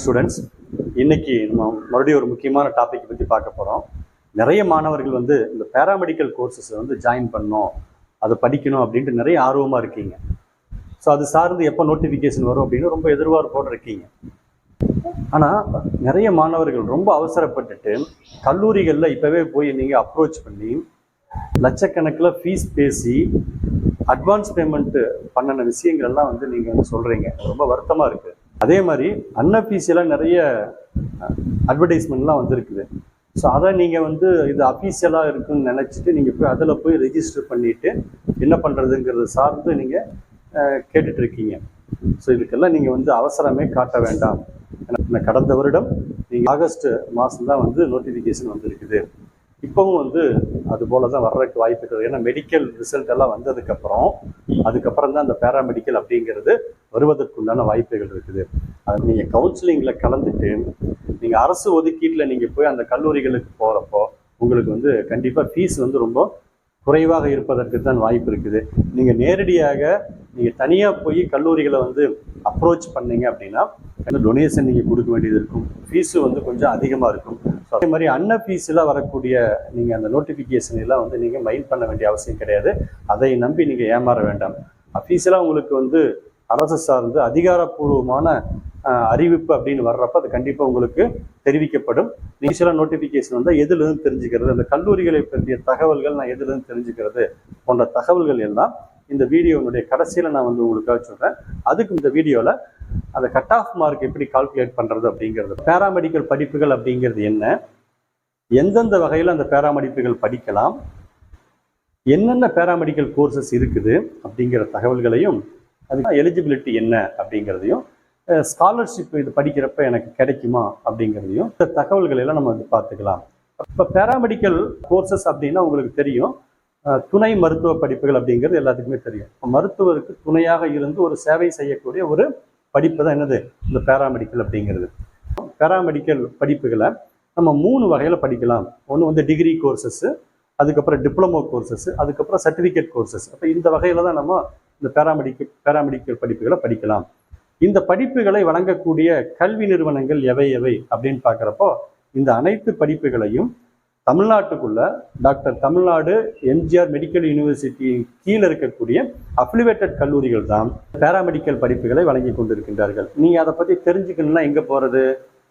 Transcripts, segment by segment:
Students இன்னைக்கு நம்ம மறுபடியும் ஒரு முக்கியமான டாபிக் பற்றி பார்க்க போகிறோம் நிறைய மாணவர்கள் வந்து இந்த பேராமெடிக்கல் கோர்சஸ் வந்து ஜாயின் பண்ணணும் அதை படிக்கணும் அப்படின்ட்டு நிறைய ஆர்வமாக இருக்கீங்க. ஸோ அது சார்ந்து எப்போ நோட்டிஃபிகேஷன் வரும் அப்படின்னு ரொம்ப எதிர்பார்ப்போடு இருக்கீங்க. ஆனால் நிறைய மாணவர்கள் ரொம்ப அவசரப்பட்டுட்டு கல்லூரிகளில் இப்போவே போய் நீங்கள் அப்ரோச் பண்ணி லட்சக்கணக்கில் ஃபீஸ் பேசி அட்வான்ஸ் பேமெண்ட்டு பண்ணின விஷயங்கள்லாம் வந்து நீங்கள் வந்து சொல்கிறீங்க ரொம்ப வருத்தமாக இருக்குது அதே மாதிரி அன்அஃபீஷியலாக நிறைய அட்வர்டைஸ்மெண்ட்லாம் வந்திருக்குது. ஸோ அதை நீங்கள் வந்து இது அஃபீஷியலாக இருக்குன்னு நினச்சிட்டு நீங்கள் போய் அதில் போய் ரெஜிஸ்டர் பண்ணிவிட்டு என்ன பண்ணுறதுங்கிறத சார்ந்து நீங்கள் கேட்டுட்ருக்கீங்க. ஸோ இதுக்கெல்லாம் நீங்கள் வந்து அவசரமே காட்ட வேண்டாம். ஏன்னா கடந்த வருடம் நீங்கள் ஆகஸ்ட் மாதம் தான் வந்து நோட்டிஃபிகேஷன் வந்திருக்குது. இப்போவும் வந்து அது போல தான் வர்றதுக்கு வாய்ப்பு இருக்குது. ஏன்னா மெடிக்கல் ரிசல்ட் எல்லாம் வந்ததுக்கப்புறம் அதுக்கப்புறம் தான் அந்த பேராமெடிக்கல் அப்படிங்கிறது வருவதற்குண்டான வாய்ப்புகள் இருக்குது. அது நீங்கள் கவுன்சிலிங்கில் கலந்துட்டு நீங்கள் அரசு ஒதுக்கீட்டில் நீங்கள் போய் அந்த கல்லூரிகளுக்கு போகிறப்போ உங்களுக்கு வந்து கண்டிப்பாக ஃபீஸ் வந்து ரொம்ப குறைவாக இருப்பதற்கு தான் வாய்ப்பு இருக்குது. நீங்கள் நேரடியாக நீங்கள் தனியாக போய் கல்லூரிகளை வந்து அப்ரோச் பண்ணீங்க அப்படின்னா டொனேஷன் நீங்கள் கொடுக்க வேண்டியது இருக்கும். ஃபீஸு வந்து கொஞ்சம் அதிகமாக இருக்கும். ஸோ அதே மாதிரி அன்ன ஃபீஸில் வரக்கூடிய நீங்கள் அந்த நோட்டிஃபிகேஷன் எல்லாம் வந்து நீங்கள் மைண்ட் பண்ண வேண்டிய அவசியம் கிடையாது. அதை நம்பி நீங்கள் ஏமாற வேண்டாம். ஃபீஸெல்லாம் உங்களுக்கு வந்து அரசு சார்ந்து அதிகாரப்பூர்வமான அறிவிப்பு அப்படின்னு வர்றப்ப அது கண்டிப்பாக உங்களுக்கு தெரிவிக்கப்படும். நீச்சலாக நோட்டிஃபிகேஷன் வந்தால் எதுலேருந்து தெரிஞ்சுக்கிறது அந்த கல்லூரிகளை பற்றிய தகவல்கள் நான் எதுலேருந்து தெரிஞ்சுக்கிறது போன்ற தகவல்கள் எல்லாம் இந்த வீடியோனுடைய கடைசியில் நான் வந்து உங்களுக்காக சொல்கிறேன் அதுக்கு இந்த வீடியோவில் அந்த கட் ஆஃப் மார்க் எப்படி கால்குலேட் பண்ணுறது அப்படிங்கிறது. பேராமெடிக்கல் படிப்புகள் அப்படிங்கிறது என்ன? எந்தெந்த வகையில் அந்த பேராமெடிப்புகள் படிக்கலாம்? என்னென்ன பேராமெடிக்கல் கோர்சஸ் இருக்குது அப்படிங்கிற தகவல்களையும் அதுக்கு எலிஜிபிலிட்டி என்ன அப்படிங்கிறதையும் ஸ்காலர்ஷிப் இது படிக்கிறப்ப எனக்கு கிடைக்குமா அப்படிங்கிறதையும் இந்த தகவல்களை எல்லாம் நம்ம வந்து பார்த்துக்கலாம். இப்போ பேராமெடிக்கல் கோர்சஸ் அப்படின்னா உங்களுக்கு தெரியும். துணை மருத்துவ படிப்புகள் அப்படிங்கிறது எல்லாத்துக்குமே தெரியும். மருத்துவருக்கு துணையாக இருந்து ஒரு சேவை செய்யக்கூடிய ஒரு படிப்பு தான் என்னது? இந்த பேராமெடிக்கல் அப்படிங்கிறது. பேராமெடிக்கல் படிப்புகளை நம்ம மூணு வகையில் படிக்கலாம். ஒன்று வந்து டிகிரி கோர்சஸ்ஸு அதுக்கப்புறம் டிப்ளமோ கோர்சஸ் அதுக்கப்புறம் சர்டிஃபிகேட் கோர்சஸ் அப்போ இந்த வகையில் தான் நம்ம இந்த பேராமெடிக்கல் பேராமெடிக்கல் படிப்புகளை படிக்கலாம். இந்த படிப்புகளை வழங்கக்கூடிய கல்வி நிறுவனங்கள் எவை எவை அப்படின்னு பார்க்குறப்போ இந்த அனைத்து படிப்புகளையும் தமிழ்நாட்டுக்குள்ள doctor Tamil Nadu MGR medical university கீழே இருக்கக்கூடிய அஃபிலிவேட்டட் கல்லூரிகள் தான் பேராமெடிக்கல் படிப்புகளை வழங்கி கொண்டிருக்கின்றார்கள். நீங்கள் அதை பற்றி தெரிஞ்சுக்கணும்னா எங்கே போகிறது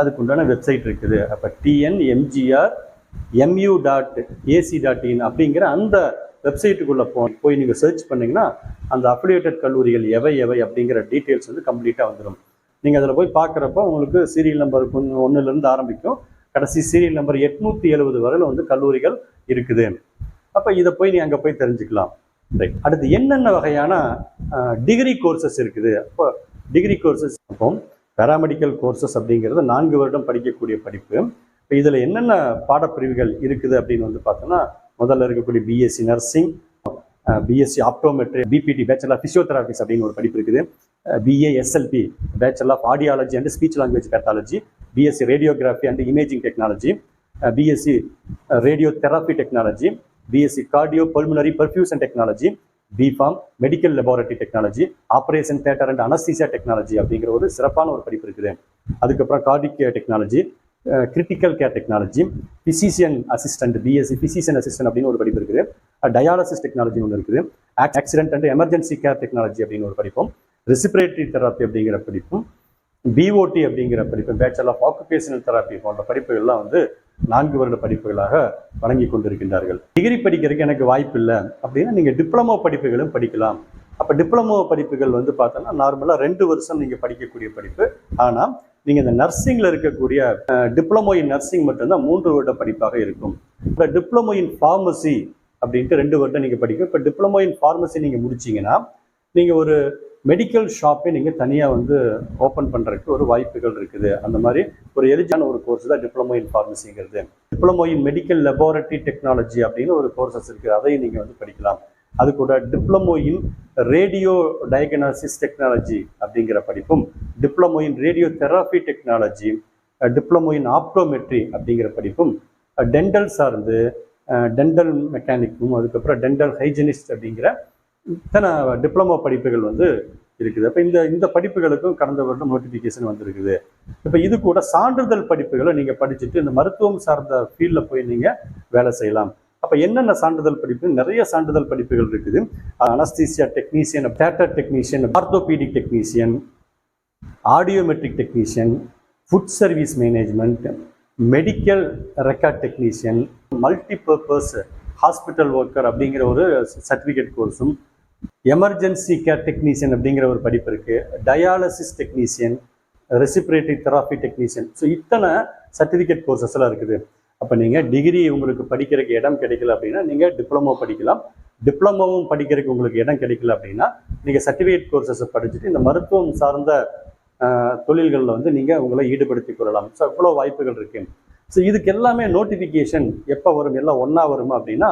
அதுக்குண்டான வெப்சைட் இருக்குது. அப்போ TN MGR MU dot AC dot in அப்படிங்கிற அந்த வெப்சைட்டுக்குள்ளே போ போய் நீங்கள் சர்ச் பண்ணிங்கன்னா அந்த அஃபிலியேட்டட் கல்லூரிகள் எவை எவை அப்படிங்கிற டீட்டெயில்ஸ் வந்து கம்ப்ளீட்டாக வந்துடும் நீங்கள் அதில் போய் பார்க்குறப்ப உங்களுக்கு சீரியல் நம்பர் ஒன்றுலேருந்து ஆரம்பிக்கும். கடைசி சீரியல் நம்பர் எட்நூற்றி எழுபது வரையில் வந்து கல்லூரிகள் இருக்குது. அப்போ இதை போய் நீ அங்கே போய் தெரிஞ்சுக்கலாம். ரைட் அடுத்து என்னென்ன வகையான டிகிரி கோர்சஸ் இருக்குது? அப்போ டிகிரி கோர்சஸ் அப்போ பேராமெடிக்கல் கோர்சஸ் அப்படிங்கிறது நான்கு வருடம் படிக்கக்கூடிய படிப்பு. இப்போ இதில் என்னென்ன பாடப்பிரிவுகள் இருக்குது அப்படின்னு வந்து பார்த்தோன்னா முதல்ல இருக்கக்கூடிய BSc nursing BSc optometry BPT bachelor physiotherapy அப்படின்னு ஒரு படிப்பு இருக்குது. BA SLP bachelor of audiology and speech language pathology BSc radiography and imaging technology BSc radio therapy technology BSc cardio pulmonary perfusion technology BPharm medical laboratory technology operation theatre and anaesthesia technology அப்படிங்கிற ஒரு சிறப்பான ஒரு படிப்பு இருக்குது. அதுக்கப்புறம் cardiac technology critical care technology physician assistant BSc physician assistant அப்படின்னு ஒரு படிப்பு இருக்குது. டயாலசிஸ் டெக்னாலஜி ஒன்று இருக்குது. Accident and emergency care technology அப்படின்னு ஒரு படிப்போம் ரெசிபிரேட்டரி தெராப்பி அப்படிங்கிற படிப்பும் பிஓடி அப்படிங்கிற படிப்பு பேச்சுலர் ஆஃப் ஆக்குபேஷனல் தெராப்பி போன்ற படிப்புகள்லாம் வந்து நான்கு வருட படிப்புகளாக வழங்கி கொண்டிருக்கின்றார்கள். டிகிரி படிக்கிறதுக்கு எனக்கு வாய்ப்பு இல்லை அப்படின்னா நீங்கள் டிப்ளமோ படிப்புகளும் படிக்கலாம். அப்போ டிப்ளமோ படிப்புகள் வந்து பார்த்தோன்னா நார்மலாக ரெண்டு வருஷம் நீங்கள் படிக்கக்கூடிய படிப்பு. ஆனால் நீங்கள் இந்த நர்சிங்கில் இருக்கக்கூடிய டிப்ளமோ இன் நர்சிங் மட்டும்தான் மூன்று வருட படிப்பாக இருக்கும். இப்போ டிப்ளமோ இன் ஃபார்மசி அப்படின்ட்டு ரெண்டு வருடம் நீங்கள் படிக்கும். இப்போ டிப்ளமோ இன் ஃபார்மசி நீங்கள் முடிச்சீங்கன்னா நீங்கள் ஒரு மெடிக்கல் ஷாப்பை நீங்கள் தனியாக வந்து ஓப்பன் பண்ணுறதுக்கு ஒரு வாய்ப்புகள் இருக்குது. அந்த மாதிரி ஒரு எலிஜான ஒரு கோர்ஸ் தான் diploma in ஃபார்மசிங்கிறது diploma in medical laboratory technology அப்படின்னு ஒரு கோர்சஸ் இருக்குது அதையும் நீங்கள் வந்து படிக்கலாம். அது கூட diploma in radio diagnosis technology அப்படிங்கிற படிப்பும் diploma in radio therapy technology diploma in optometry அப்படிங்கிற படிப்பும் டென்டல் சார்ந்து டென்டல் மெக்கானிக்கும் அதுக்கப்புறம் டென்டல் ஹைஜினிஸ்ட் அப்படிங்கிற இத்தனை டிப்ளமோ படிப்புகள் வந்து இருக்குது. அப்போ இந்த இந்த படிப்புகளுக்கும் கடந்த வருடம் நோட்டிஃபிகேஷன் வந்திருக்குது. இப்போ இது கூட சான்றிதழ் படிப்புகளை நீங்கள் படிச்சுட்டு இந்த மருத்துவம் சார்ந்த ஃபீல்டில் போய் நீங்கள் வேலை செய்யலாம். அப்போ என்னென்ன சான்றிதழ் படிப்பு? நிறைய சான்றிதழ் படிப்புகள் இருக்குது. Anaesthesia technician theatre technician orthopaedic technician audiometric technician food service management medical record technician multipurpose hospital worker அப்படிங்கிற ஒரு சர்டிஃபிகேட் கோர்ஸும் எமர்ஜென்சி கேர் டெக்னீஷியன் அப்படிங்கிற ஒரு படிப்பு இருக்குது dialysis technician respiratory therapy technician so இத்தனை சர்டிஃபிகேட் கோர்சஸ் எல்லாம் இருக்குது. அப்போ நீங்கள் டிகிரி உங்களுக்கு படிக்கிறதுக்கு இடம் கிடைக்கல அப்படின்னா நீங்கள் டிப்ளமோ படிக்கலாம். டிப்ளமோவும் படிக்கிறதுக்கு உங்களுக்கு இடம் கிடைக்கல அப்படின்னா நீங்கள் சர்டிஃபிகேட் கோர்சஸை படிச்சுட்டு இந்த மருத்துவம் சார்ந்த தொழில்களில் வந்து நீங்கள் உங்களை ஈடுபடுத்திக் கொள்ளலாம். ஸோ இவ்வளோ வாய்ப்புகள் இருக்குது ஸோ இதுக்கு எல்லாமே நோட்டிஃபிகேஷன் எப்போ வரும் எல்லாம் ஒன்றா வருமா அப்படின்னா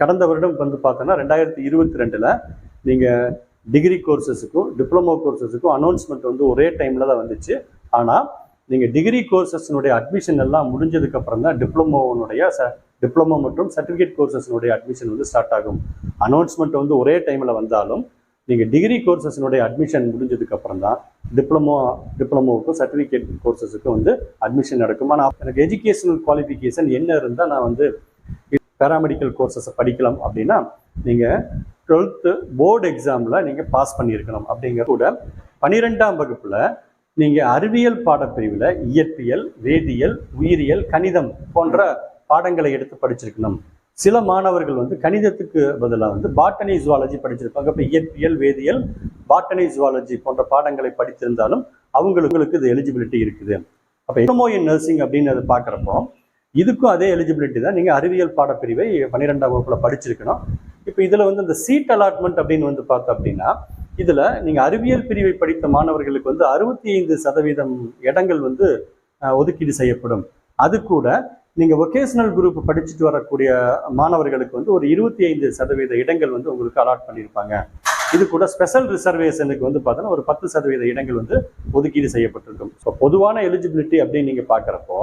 கடந்த வருடம் வந்து பார்த்தோன்னா ரெண்டாயிரத்தி இருபத்தி ரெண்டில் நீங்கள் டிகிரி கோர்சஸுக்கும் டிப்ளமோ கோர்சஸுக்கும் அனௌன்ஸ்மெண்ட் வந்து ஒரே டைமில் தான் வந்துச்சு. ஆனால் நீங்கள் டிகிரி கோர்சஸ்னுடைய அட்மிஷன் எல்லாம் முடிஞ்சதுக்கப்புறம் தான் டிப்ளமோனுடைய ச டிப்ளமோ மற்றும் சர்டிஃபிகேட் கோர்சஸ்னுடைய அட்மிஷன் வந்து ஸ்டார்ட் ஆகும். அனௌன்ஸ்மெண்ட் வந்து ஒரே டைமில் வந்தாலும் நீங்கள் டிகிரி கோர்சஸ்னுடைய அட்மிஷன் முடிஞ்சதுக்கு அப்புறம் தான் டிப்ளமோ டிப்ளமோவுக்கும் சர்டிஃபிகேட் கோர்சஸுக்கும் வந்து அட்மிஷன் நடக்கும். ஆனால் எனக்கு எஜுகேஷனல் குவாலிஃபிகேஷன் என்ன இருந்தால் நான் வந்து பேராமெடிக்கல் கோர்சஸை படிக்கலாம் அப்படின்னா நீங்கள் டுவெல்த்து போர்டு எக்ஸாமில் நீங்கள் பாஸ் பண்ணியிருக்கணும் அப்படிங்கிற கூட பன்னிரெண்டாம் வகுப்பில் நீங்கள் அறிவியல் பாடப்பிரிவில் இயற்பியல் வேதியியல் உயிரியல் கணிதம் போன்ற பாடங்களை எடுத்து படிச்சிருக்கணும். சில மாணவர்கள் வந்து கணிதத்துக்கு பதிலாக வந்து பாட்டனி ஜுவாலஜி படிச்சிருப்பாங்க. இப்போ இயற்பியல் வேதியியல் பாட்டனி ஜுவாலஜி போன்ற பாடங்களை படித்திருந்தாலும் அவங்களுக்கு இது எலிஜிபிலிட்டி இருக்குது. அப்போ எம்ஓ இன் நர்சிங் அப்படின்னு அதை பார்க்குறப்போ இதுக்கும் அதே எலிஜிபிலிட்டி தான். நீங்கள் அறிவியல் பாடப்பிரிவை பன்னிரெண்டாம் வகுப்பில் படிச்சிருக்கணும். இப்போ இதில் வந்து இந்த சீட் அலாட்மெண்ட் அப்படின்னு வந்து பார்த்தோம் அப்படின்னா இதில் நீங்கள் அறிவியல் பிரிவை படித்த மாணவர்களுக்கு வந்து அறுபத்தி ஐந்து சதவீதம் இடங்கள் வந்து ஒதுக்கீடு செய்யப்படும். அது கூட நீங்கள் வொகேஷனல் குரூப் படிச்சுட்டு வரக்கூடிய மாணவர்களுக்கு வந்து ஒரு இருபத்தி ஐந்து சதவீத இடங்கள் வந்து உங்களுக்கு அலாட் பண்ணியிருப்பாங்க இது கூட ஸ்பெஷல் ரிசர்வேஷனுக்கு வந்து பார்த்தோன்னா ஒரு பத்து சதவீத இடங்கள் வந்து ஒதுக்கீடு செய்யப்பட்டிருக்கும். ஸோ பொதுவான எலிஜிபிலிட்டி அப்படின்னு நீங்கள் பார்க்குறப்போ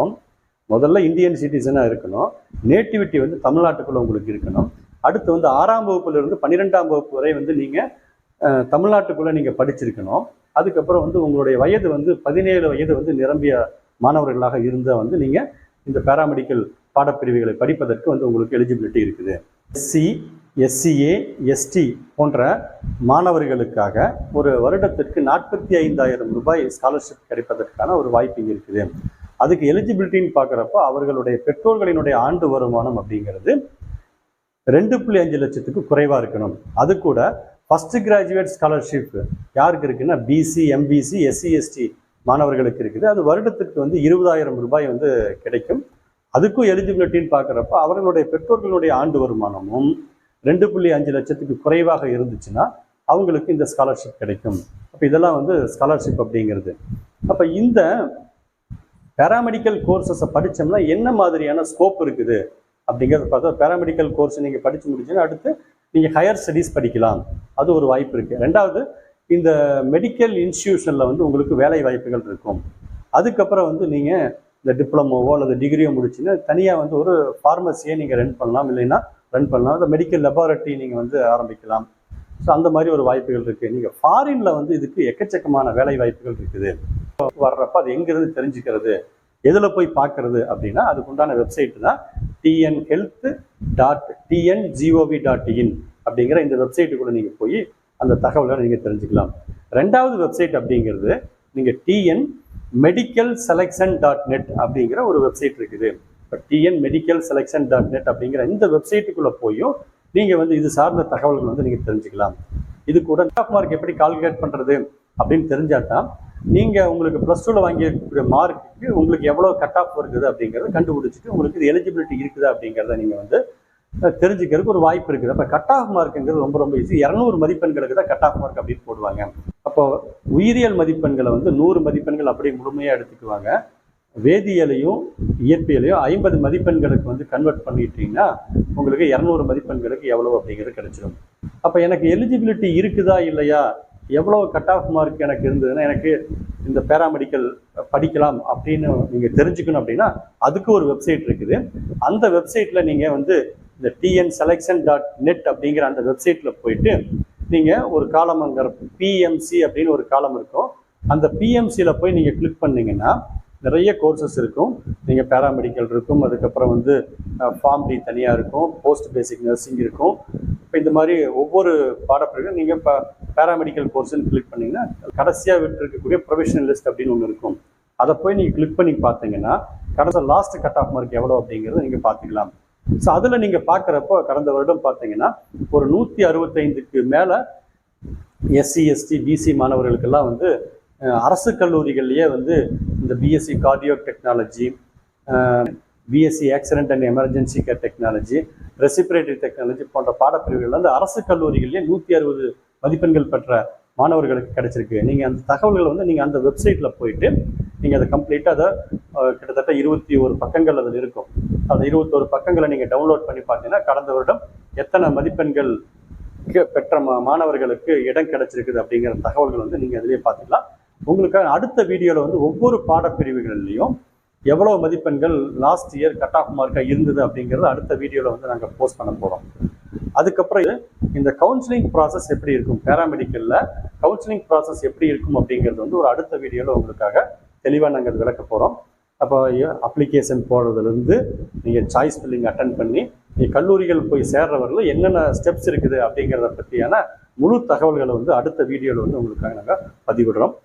முதல்ல இந்தியன் சிட்டிசனாக இருக்கணும். நேட்டிவிட்டி வந்து தமிழ்நாட்டுக்குள்ள உங்களுக்கு இருக்கணும். அடுத்து வந்து ஆறாம் வகுப்புலேருந்து பன்னிரெண்டாம் வகுப்பு வரை வந்து நீங்கள் தமிழ்நாட்டுக்குள்ளே நீங்கள் படிச்சிருக்கணும். அதுக்கப்புறம் வந்து உங்களுடைய வயது வந்து பதினேழு வயது வந்து நிரம்பிய மாணவர்களாக இருந்தால் வந்து நீங்கள் இந்த பேராமெடிக்கல் பாடப்பிரிவுகளை படிப்பதற்கு வந்து உங்களுக்கு எலிஜிபிலிட்டி இருக்குது. எஸ்சி எஸ்சிஏ எஸ்டி போன்ற மாணவர்களுக்காக ஒரு வருடத்திற்கு நாற்பத்தி ஐந்தாயிரம் ரூபாய் ஸ்காலர்ஷிப் கிடைப்பதற்கான ஒரு வாய்ப்பு இருக்குது. அதுக்கு எலிஜிபிலிட்டின்னு பார்க்குறப்ப அவர்களுடைய பெற்றோர்களினுடைய ஆண்டு வருமானம் அப்படிங்கிறது ரெண்டு புள்ளி அஞ்சு லட்சத்துக்கு குறைவாக இருக்கணும். அது கூட ஃபஸ்ட்டு கிராஜுவேட் ஸ்காலர்ஷிப் யாருக்கு இருக்குன்னா பிசி எம்பிசி எஸ்சி எஸ்டி மாணவர்களுக்கு இருக்குது. அது வருடத்துக்கு வந்து இருபதாயிரம் ரூபாய் வந்து கிடைக்கும். அதுக்கும் எலிஜிபிலிட்டின்னு பார்க்குறப்ப அவர்களுடைய பெற்றோர்களுடைய ஆண்டு வருமானமும் ரெண்டு புள்ளி அஞ்சு லட்சத்துக்கு குறைவாக இருந்துச்சுன்னா அவங்களுக்கு இந்த ஸ்காலர்ஷிப் கிடைக்கும். அப்போ இதெல்லாம் வந்து ஸ்காலர்ஷிப் அப்படிங்கிறது. அப்போ இந்த பேராமெடிக்கல் கோர்சஸை படித்தோம்னா என்ன மாதிரியான ஸ்கோப் இருக்குது? அப்படிங்கிறத பார்த்தா பேராமெடிக்கல் கோர்ஸ் நீங்கள் படித்து முடிச்சுன்னா அடுத்து நீங்கள் ஹையர் ஸ்டடீஸ் படிக்கலாம். அது ஒரு வாய்ப்பு இருக்குது ரெண்டாவது இந்த மெடிக்கல் இன்ஸ்டிடியூஷனில் வந்து உங்களுக்கு வேலை வாய்ப்புகள் இருக்கும். அதுக்கப்புறம் வந்து நீங்கள் இந்த டிப்ளமோவோ அல்லது டிகிரியோ முடிச்சுன்னா தனியாக வந்து ஒரு ஃபார்மசியை நீங்கள் ரன் பண்ணலாம். இல்லைன்னா ரன் பண்ணலாம். அந்த மெடிக்கல் லெபார்ட்டரி நீங்கள் வந்து ஆரம்பிக்கலாம். ஸோ அந்த மாதிரி ஒரு வாய்ப்புகள் இருக்குது நீங்கள் ஃபாரினில் வந்து இதுக்கு எக்கச்சக்கமான வேலை வாய்ப்புகள் இருக்குது. வர்றப்ப அது எங்கிருந்து தெரிஞ்சுக்கிறது எதில் போய் பார்க்கறது அப்படின்னா அதுக்குண்டான வெப்சைட் தான் TN health dot TN GOV dot in அப்படிங்கிற இந்த வெப்சைட்டுக்குள்ளே நீங்கள் போய் அந்த தகவலை நீங்கள் தெரிஞ்சுக்கலாம். ரெண்டாவது வெப்சைட் அப்படிங்கிறது நீங்கள் TN medical selection dot net அப்படிங்கிற ஒரு வெப்சைட் இருக்குது. இப்போ TN medical selection dot net அப்படிங்கிற இந்த வெப்சைட்டுக்குள்ளே போயும் நீங்கள் வந்து இது சார்ந்த தகவல்கள் வந்து நீங்கள் தெரிஞ்சுக்கலாம். இது கூட ஆஃப் மார்க் எப்படி கால்குலேட் பண்ணுறது அப்படின்னு தெரிஞ்சால் தான் நீங்கள் உங்களுக்கு ப்ளஸ் டூவில் வாங்கியிருக்கக்கூடிய மார்க்குக்கு உங்களுக்கு எவ்வளோ கட் ஆஃப் இருக்குது அப்படிங்கிறத கண்டுபிடிச்சிட்டு உங்களுக்கு இது எலிஜிபிலிட்டி இருக்குதா அப்படிங்கிறத நீங்கள் வந்து தெரிஞ்சுக்கிறதுக்கு ஒரு வாய்ப்பு இருக்குது. அப்போ கட் ஆஃப் மார்க்குங்கிறது ரொம்ப ரொம்ப ஈஸி இரநூறு மதிப்பெண்களுக்கு தான் கட் ஆஃப் மார்க் அப்படின்னு போடுவாங்க. அப்போ உயிரியல் மதிப்பெண்களை வந்து நூறு மதிப்பெண்கள் அப்படியே முழுமையாக எடுத்துக்குவாங்க. வேதியியலையும் இயற்பியலையும் ஐம்பது மதிப்பெண்களுக்கு வந்து கன்வெர்ட் பண்ணிட்டீங்கன்னா உங்களுக்கு இரநூறு மதிப்பெண்களுக்கு எவ்வளோ அப்படிங்கிறது கிடைச்சிடும் அப்போ எனக்கு எலிஜிபிலிட்டி இருக்குதா இல்லையா? எவ்வளோ கட் ஆஃப் மார்க் எனக்கு இருந்ததுன்னா எனக்கு இந்த பேராமெடிக்கல் படிக்கலாம் அப்படின்னு நீங்கள் தெரிஞ்சுக்கணும் அப்படின்னா அதுக்கு ஒரு வெப்சைட் இருக்குது. அந்த வெப்சைட்டில் நீங்கள் வந்து இந்த டிஎன் செலெக்ஷன் டாட் நெட் அப்படிங்கிற அந்த வெப்சைட்டில் போயிட்டு நீங்கள் ஒரு காலம் அங்கே பிஎம்சி அப்படின்னு ஒரு காலம் இருக்கும். அந்த பிஎம்சியில் போய் நீங்கள் கிளிக் பண்ணீங்கன்னா நிறைய கோர்சஸ் இருக்கும். நீங்கள் பேராமெடிக்கல் இருக்கும். அதுக்கப்புறம் வந்து ஃபார்ம் டி தனியாக இருக்கும். போஸ்ட் பேசிக் நர்சிங் இருக்கும். இப்போ இந்த மாதிரி ஒவ்வொரு பாடப்பிரிவும் நீங்கள் இப்போ பேராமெடிக்கல் கோர்ஸ்னு கிளிக் பண்ணிங்கன்னா கடைசியாக விட்டுருக்கக்கூடிய ப்ரொஃபஷனல் லிஸ்ட் அப்படின்னு ஒன்று இருக்கும். அதை போய் நீங்கள் கிளிக் பண்ணி பார்த்தீங்கன்னா கடைசி லாஸ்ட் கட் ஆஃப் மார்க் எவ்வளோ அப்படிங்கிறத நீங்கள் பார்த்துக்கலாம். ஸோ அதில் நீங்கள் பார்க்குறப்போ கடந்த வருடம் பார்த்தீங்கன்னா ஒரு நூற்றி அறுபத்தைந்துக்கு மேலே எஸ்சி எஸ்டி பிசி மாணவர்களுக்கெல்லாம் வந்து அரசு கல்லூரிகள்லேயே வந்து இந்த BSc cardio technology BSc accident and emergency care technology respiratory technology போன்ற பாடப்பிரிவுகள் வந்து அரசு கல்லூரிகளிலே நூற்றி அறுபது மதிப்பெண்கள் பெற்ற மாணவர்களுக்கு கிடைச்சிருக்கு. நீங்கள் அந்த தகவல்களை வந்து நீங்கள் அந்த வெப்சைட்டில் போயிட்டு நீங்கள் அதை கம்ப்ளீட்டாக அதை கிட்டத்தட்ட இருபத்தி ஒரு பக்கங்கள் அதில் இருக்கும். அந்த இருபத்தோரு பக்கங்களை நீங்கள் டவுன்லோட் பண்ணி பார்த்தீங்கன்னா கடந்த வருடம் எத்தனை மதிப்பெண்கள் பெற்ற மா மாணவர்களுக்கு இடம் கிடைச்சிருக்குது அப்படிங்கிற தகவல்கள் வந்து நீங்கள் அதிலே பார்த்துக்கலாம். உங்களுக்காக அடுத்த வீடியோவில் வந்து ஒவ்வொரு பாடப்பிரிவுகள்லையும் எவ்வளோ மதிப்பெண்கள் லாஸ்ட் இயர் கட் ஆஃப் மார்க்காக இருந்தது அப்படிங்கிறது அடுத்த வீடியோவில் வந்து நாங்கள் போஸ்ட் பண்ண போகிறோம் அதுக்கப்புறம் இந்த கவுன்சிலிங் ப்ராசஸ் எப்படி இருக்கும்? பேராமெடிக்கலில் கவுன்சிலிங் ப்ராசஸ் எப்படி இருக்கும் அப்படிங்கிறது வந்து ஒரு அடுத்த வீடியோவில் உங்களுக்காக தெளிவாக நாங்கள் விளக்க போகிறோம் அப்போ அப்ளிகேஷன் போடுறதுலேருந்து நீங்கள் சாய்ஸ் ஃபில்லிங் அட்டன் பண்ணி நீங்கள் கல்லூரிகள் போய் சேர்றவர்கள் என்னென்ன ஸ்டெப்ஸ் இருக்குது அப்படிங்கிறத பற்றியான முழு தகவல்களை வந்து அடுத்த வீடியோவில் வந்து உங்களுக்காக நாங்கள் பதிவிடுறோம்.